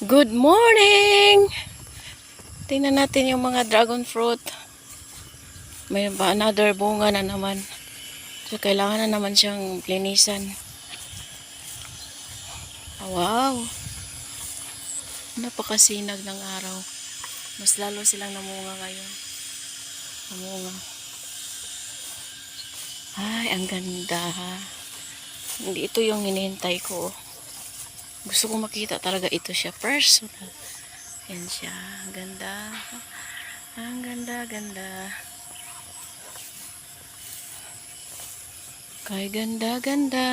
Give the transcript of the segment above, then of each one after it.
Good morning! Tingnan natin yung mga dragon fruit. May ba another bunga na naman. So, kailangan na naman siyang linisan. Ah, Wow! Napakasinag ng araw. Mas lalo silang namunga ngayon. Namunga. Ay, ang ganda. Hindi ito yung hinihintay ko. oh. Gusto ko makita talaga ito siya personal. Yan siya. Ganda. Ang ganda, ganda. Kay ganda, ganda.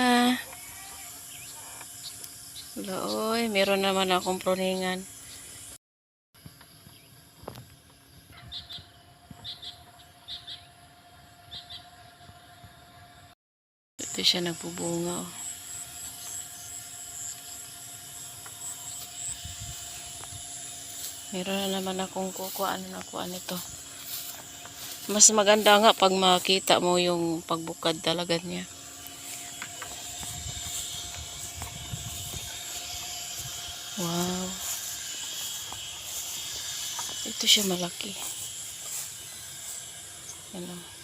Wala, oy. Meron naman akong pruningan. Ito siya nagbubunga. Oh. Meron na naman akong kukuhaan na nakuha nito. Mas maganda nga pag makita mo yung pagbukad talaga niya. Wow. Ito siya malaki. Ano?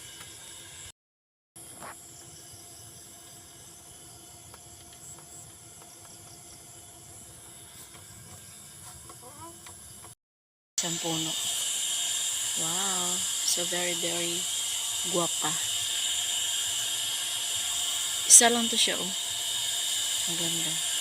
Isang puno. Wow. So very, very guwapa. Isa lang to siya, oh. Ang ganda.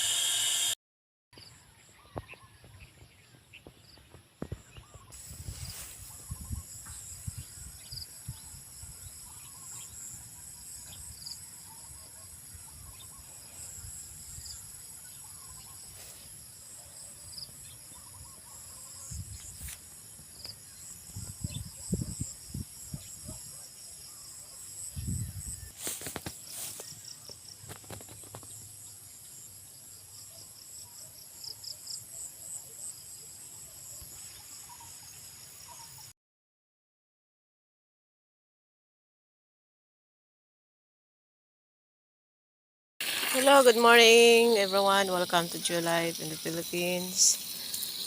Hello, good morning everyone. Welcome to Joe Life in the Philippines.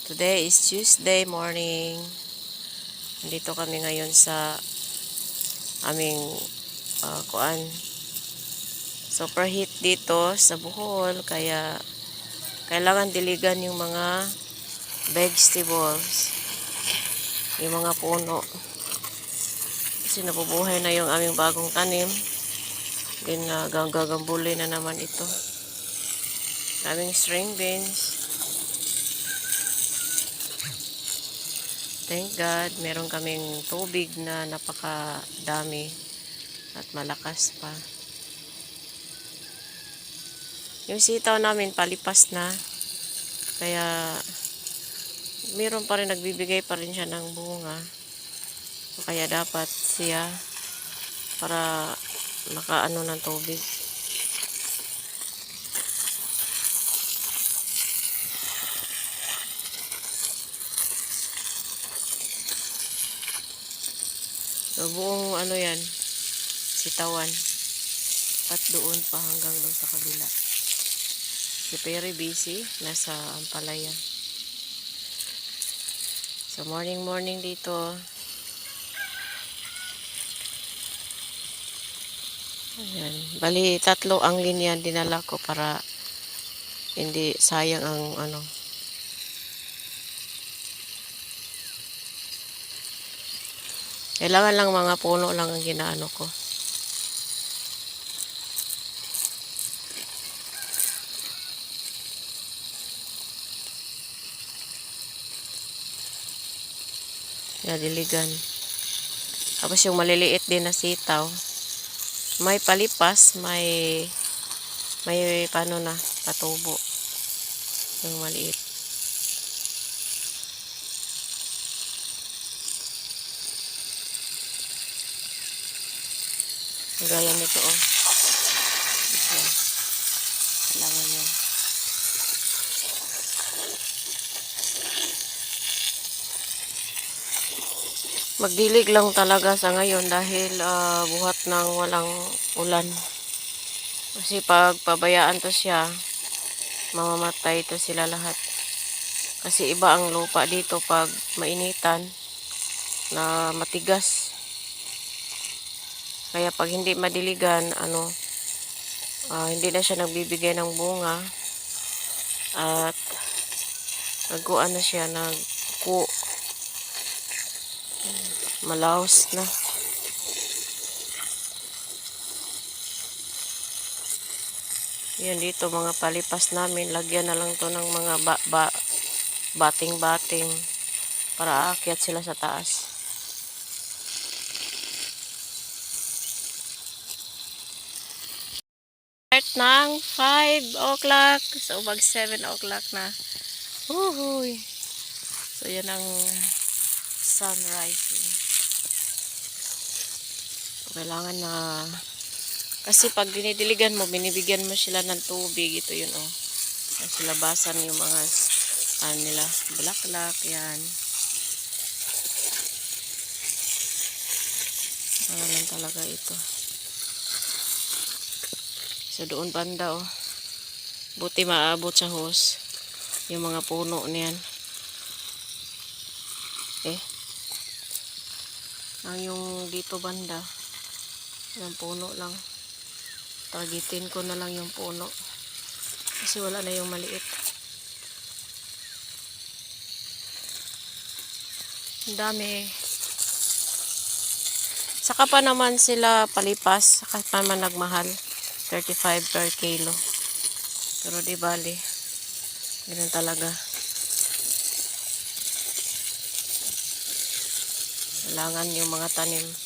Today is Tuesday morning. Nandito kami ngayon sa aming uh, kuan. Super heat dito sa Bohol kaya kailangan diligan yung mga vegetables. Yung mga puno. Kasi nabubuhay na yung aming bagong tanim. Then, uh, gagagambuli na naman ito. Daming string beans. Thank God, meron kaming tubig na napakadami at malakas pa. Yung sitaw namin palipas na. Kaya meron pa rin nagbibigay pa rin siya ng bunga. Kaya dapat siya para nakaano ng tubig. So, buong ano yan, sitawan. At doon pa hanggang doon sa kabila. Si Perry busy, nasa Ampalaya. So, morning morning dito. Ayan. Bali, tatlo ang linya dinala ko para hindi sayang ang ano. Kailangan lang mga puno lang ang ginaano ko. Nadiligan. Tapos yung maliliit din na sitaw may palipas, may may paano na, patubo. Yung maliit. Gaya nito oh. Ito. Kailangan yan. Magdilig lang talaga sa ngayon dahil ah, buhat ng walang ulan. Kasi pag pabayaan to siya, mamamatay to sila lahat. Kasi iba ang lupa dito pag mainitan na matigas. Kaya pag hindi madiligan, ano, ah, hindi na siya nagbibigay ng bunga. At nagkuan na siya, nagku malaos na. Yan dito mga palipas namin, lagyan na lang to ng mga ba, ba, bating-bating para aakyat sila sa taas. Start ng 5 o'clock. So, mag 7 o'clock na. Uhuy. So, yan ang sunrise. So, kailangan na kasi pag dinidiligan mo, binibigyan mo sila ng tubig. Ito yun, oh. Tapos labasan yung mga ano nila, bulaklak, yan. Ano lang talaga ito. So, doon banda, oh. Buti maabot sa hose. Yung mga puno niyan. Eh. Ang yung dito banda. Yung puno lang. Targetin ko na lang yung puno. Kasi wala na yung maliit. Ang dami. Saka pa naman sila palipas. Saka pa naman nagmahal. 35 per kilo. Pero di bali. Ganun talaga. Kailangan yung mga tanim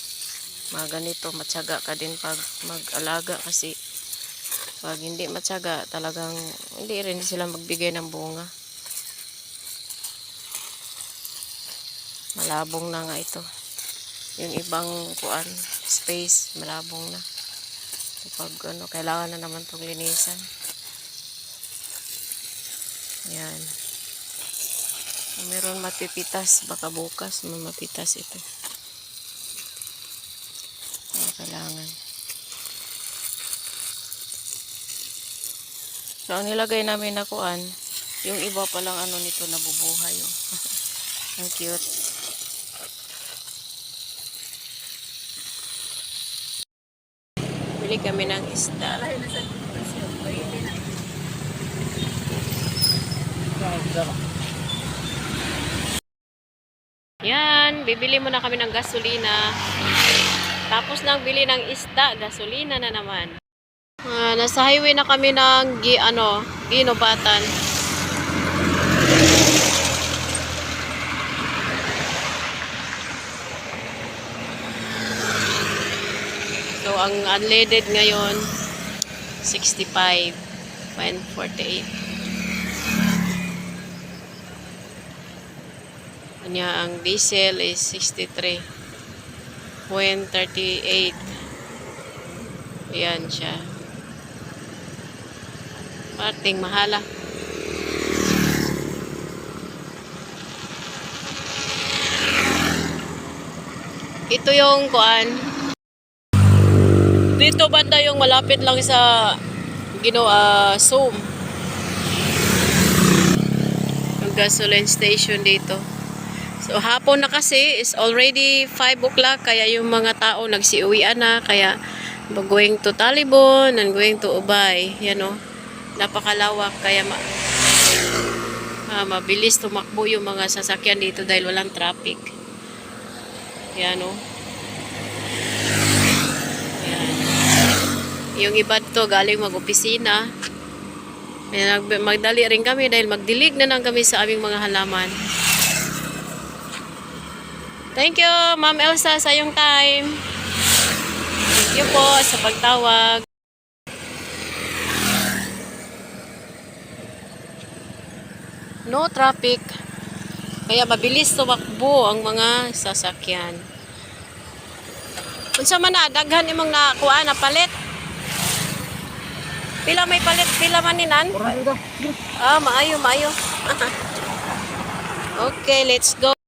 mga ganito, matyaga ka din pag mag-alaga kasi pag hindi matyaga, talagang hindi rin sila magbigay ng bunga. Malabong na nga ito. Yung ibang kuan, space, malabong na. Pag ano, kailangan na naman itong linisan. Yan. Meron mapipitas, baka bukas may mapitas ito. Kailangan. So, ang nilagay namin na kuan, yung iba palang ano nito nabubuhay. Oh. ang cute. Bili kami ng isda. Yan, bibili muna kami ng gasolina. Tapos nang bili ng isda, gasolina na naman. Ah, nasa highway na kami ng gi, ano, ginobatan. So, ang unleaded ngayon, 65. 148. Kanya ang diesel is 63. 138. Ayan siya. Parting mahala. Ito yung kuan. Dito banda yung malapit lang sa ginawa Zoom. Yung gasoline station dito. So hapon na kasi is already 5 o'clock kaya yung mga tao nagsiuwian na kaya going to Talibon and going to Ubay. Yan o. Napakalawak kaya ma ah, mabilis tumakbo yung mga sasakyan dito dahil walang traffic. Yan o. Yan. Yung iba to galing mag-opisina. Magdali rin kami dahil magdilig na lang kami sa aming mga halaman. Thank you, Ma'am Elsa, sa iyong time. Thank you po sa pagtawag. No traffic. Kaya mabilis tumakbo ang mga sasakyan. Unsa man na daghan imong nakuha na palit? Pila may palit, pila man ninan? Ah, maayo, maayo. okay, let's go.